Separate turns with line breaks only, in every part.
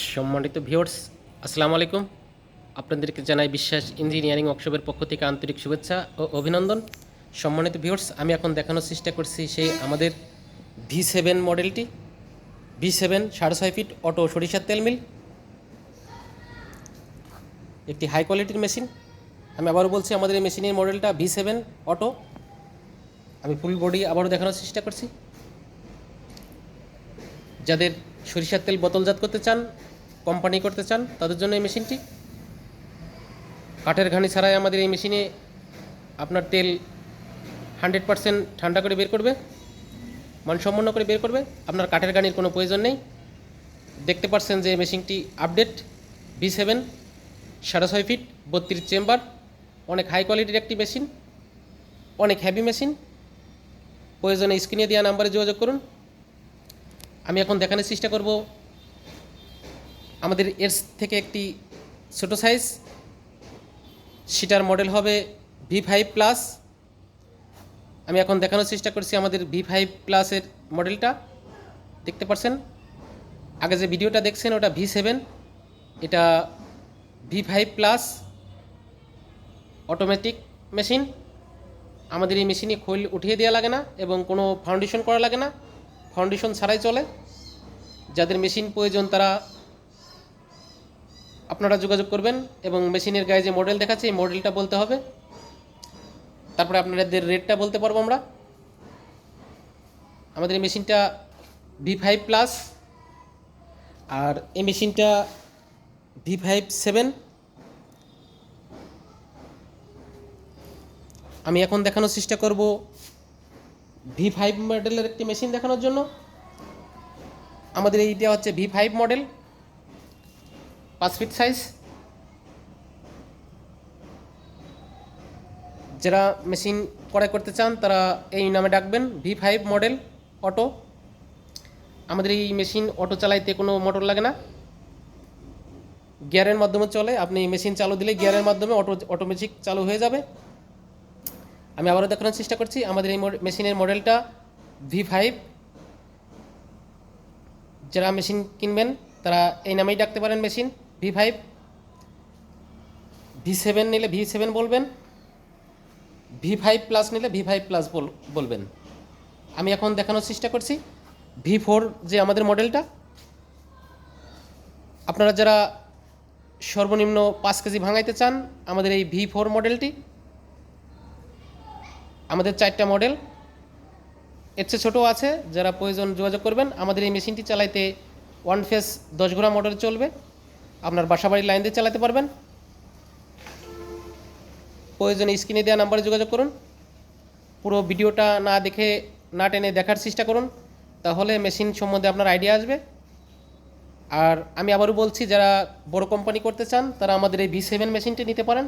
সম্মানিত ভিউয়ার্স, আসসালামু আলাইকুম। আপনাদেরকে জানাই বিশ্বাস ইঞ্জিনিয়ারিং ওয়ার্কশপের পক্ষ থেকে আন্তরিক শুভেচ্ছা ও অভিনন্দন। সম্মানিত ভিউয়ার্স, আমি এখন দেখানোর চেষ্টা করছি সেই আমাদের ভি সেভেন মডেলটি। ভি সেভেন সাড়ে ছয় ফিট, অটো সরিষার তেল মিল। একটি হাই কোয়ালিটির মেশিন আমি আবারও বলছি, আমাদের এই মেশিনের মডেলটা ভি সেভেন অটো। আমি ফুল বডি আবারও দেখানোর চেষ্টা করছি। যাদের সরিষার তেল বোতলজাত করতে চান, কোম্পানি করতে চান, তাদের জন্য এই মেশিনটি। কাঠের ঘানি ছাড়াই আমাদের এই মেশিনে আপনার তেল হান্ড্রেড পারসেন্ট ঠান্ডা করে বের করবে, মানসম্পন্ন করে বের করবে। আপনার কাঠের ঘানির কোনো প্রয়োজন নেই। দেখতে পাচ্ছেন যে মেশিনটি আপডেট বি সেভেন সাড়ে ছয় ফিট, বত্রিশ চেম্বার, অনেক হাই কোয়ালিটির একটি মেশিন, অনেক হ্যাভি মেশিন প্রয়োজনে স্ক্রিনে দেওয়া নাম্বারে যোগাযোগ করুন। আমি এখন দেখানোর চেষ্টা করব। আমাদের এর থেকে একটি ছোটো সাইজ। সেটার মডেল হবে ভি ফাইভ প্লাস। আমি এখন দেখানোর চেষ্টা করছি আমাদের ভি ফাইভ প্লাসের মডেলটা। দেখতে পাচ্ছেন? আগে যে ভিডিওটা দেখছেন, ওটা ভি সেভেন। এটা V five plus. Automatic machine. আমাদের এই মেশিনে খৈল উঠিয়ে দেওয়া লাগে না এবং কোনো ফাউন্ডেশন করা লাগে না। ফাউন্ডেশন ছাড়াই চলে। যাদের মেশিন প্রয়োজন তারা আপনারা যোগাযোগ করবেন এবং মেশিনের গায়ে যে মডেল দেখাচ্ছে, এই মডেলটা বলতে হবে। তারপরে আপনাদের রেটটা বলতে পারব আমরা। আমাদের এই মেশিনটা ভি ফাইভ প্লাস আর এই মেশিনটা ভি ফাইভ সেভেন আমি এখন দেখানোর চেষ্টা করব ভি ফাইভ মডেলের একটি মেশিন দেখানোর জন্য। আমাদের এইটা হচ্ছে ভি ফাইভ মডেল পাঁচ ফিট সাইজ যারা মেশিন ক্রয় করতে চান, তারা এই নামে ডাকবেন ভি ফাইভ মডেল অটো আমাদের এই মেশিন অটো চালাইতে কোনো মোটর লাগে না। গিয়ারের মাধ্যমে চলে। আপনি মেশিন চালু দিলে গিয়ারের মাধ্যমে অটো অটোমেটিক চালু হয়ে যাবে। আমি আবারও দেখানোর চেষ্টা করছি, আমাদের এই মেশিনের মডেলটা ভি ফাইভ যারা মেশিন কিনবেন, তারা এই নামেই ডাকতে পারেন machine V five V seven নিলে ভি সেভেন বলবেন ভি ফাইভ প্লাস নিলে ভি ফাইভ প্লাস বলবেন। আমি এখন দেখানোর চেষ্টা করছি ভি ফোর যে আমাদের মডেলটা, আপনারা যারা সর্বনিম্ন পাঁচ কেজি ভাঙাইতে চান, আমাদের এই ভি ফোর মডেলটি আমাদের চারটা মডেল, এর চেয়ে ছোটো আছে, যারা প্রয়োজন যোগাযোগ করবেন। আমাদের এই মেশিনটি চালাইতে ওয়ান ফেস দশ ঘোড়া মডেল চলবে। আপনার বাসাবাড়ির লাইন দিয়ে চালাতে পারবেন। প্রয়োজন স্ক্রিনে দেওয়া নাম্বারে যোগাযোগ করুন। পুরো ভিডিওটা না দেখে, না টেনে দেখার চেষ্টা করুন। তাহলে মেশিন সম্বন্ধে আপনার আইডিয়া আসবে। আর আমি আবারও বলছি, যারা বড় কোম্পানি করতে চান, তারা আমাদের এই ভি সেভেন মেশিনটি নিতে পারেন।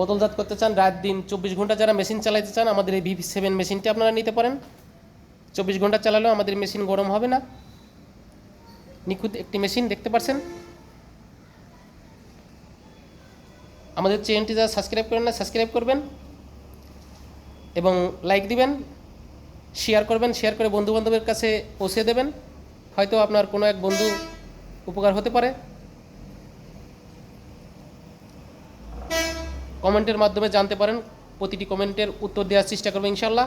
বোতলজাত করতে চান, রাত দিন চব্বিশ ঘণ্টা যারা মেশিন চালাতে চান, আমাদের এই ভি সেভেন মেশিনটি আপনারা নিতে পারেন। চব্বিশ ঘণ্টা চালালেও আমাদের মেশিন গরম হবে না। নিখুঁত একটি মেশিন দেখতে পাচ্ছেন আমাদের চ্যানেলটি যারা সাবস্ক্রাইব করেন না, সাবস্ক্রাইব করবেন এবং লাইক দিবেন শেয়ার করবেন শেয়ার করে বন্ধু বান্ধবের কাছে পৌঁছে দেবেন। হয়তো আপনার কোনো এক বন্ধু উপকার হতে পারে। কমেন্টের মাধ্যমে জানতে পারেন। প্রতিটি কমেন্টের উত্তর দেওয়ার চেষ্টা করব ইনশাল্লাহ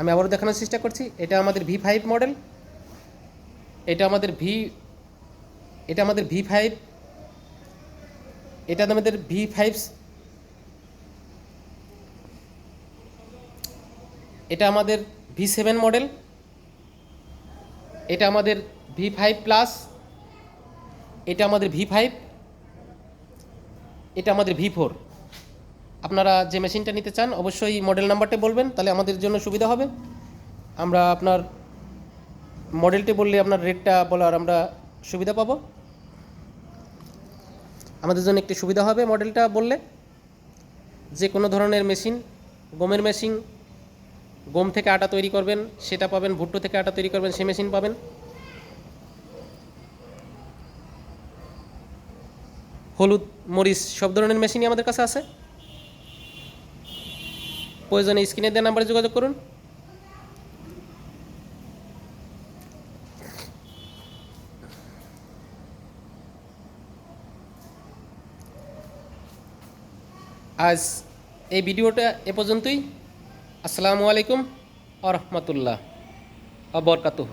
আমি আবারও দেখানোর চেষ্টা করছি। এটা আমাদের ভি ফাইভ মডেল এটা আমাদের ভি এটা আমাদের ভি ফাইভ এটা আমাদের ভি ফাইভ এটা আমাদের ভি সেভেন মডেল এটা আমাদের ভি ফাইভ প্লাস এটা আমাদের ভি ফাইভ এটা আমাদের ভি ফোর। আপনারা যে মেশিনটা নিতে চান, অবশ্যই মডেল নাম্বারটা বলবেন, তাহলে আমাদের জন্য সুবিধা হবে। আমরা আপনার মডেলটি বললে আপনার রেটটা বলার আমরা সুবিধা পাবো। আমাদের জন্য একটি সুবিধা হবে মডেলটা বললে। যে কোনো ধরনের মেশিন, গমের মেশিন, গম থেকে আটা তৈরি করবেন, সেটা পাবেন, ভুট্টো থেকে আটা তৈরি করবেন, সে মেশিন পাবেন। হলুদ, মরিচ, সব ধরনের মেশিনই আমাদের কাছে আছে। প্রয়োজনে স্ক্রিনে দেওয়া নাম্বারে যোগাযোগ করুন। আজ এই ভিডিওটা এ পর্যন্তই। আসসালামু আলাইকুম আ রহমতুল্লাহ আবরকাতুহ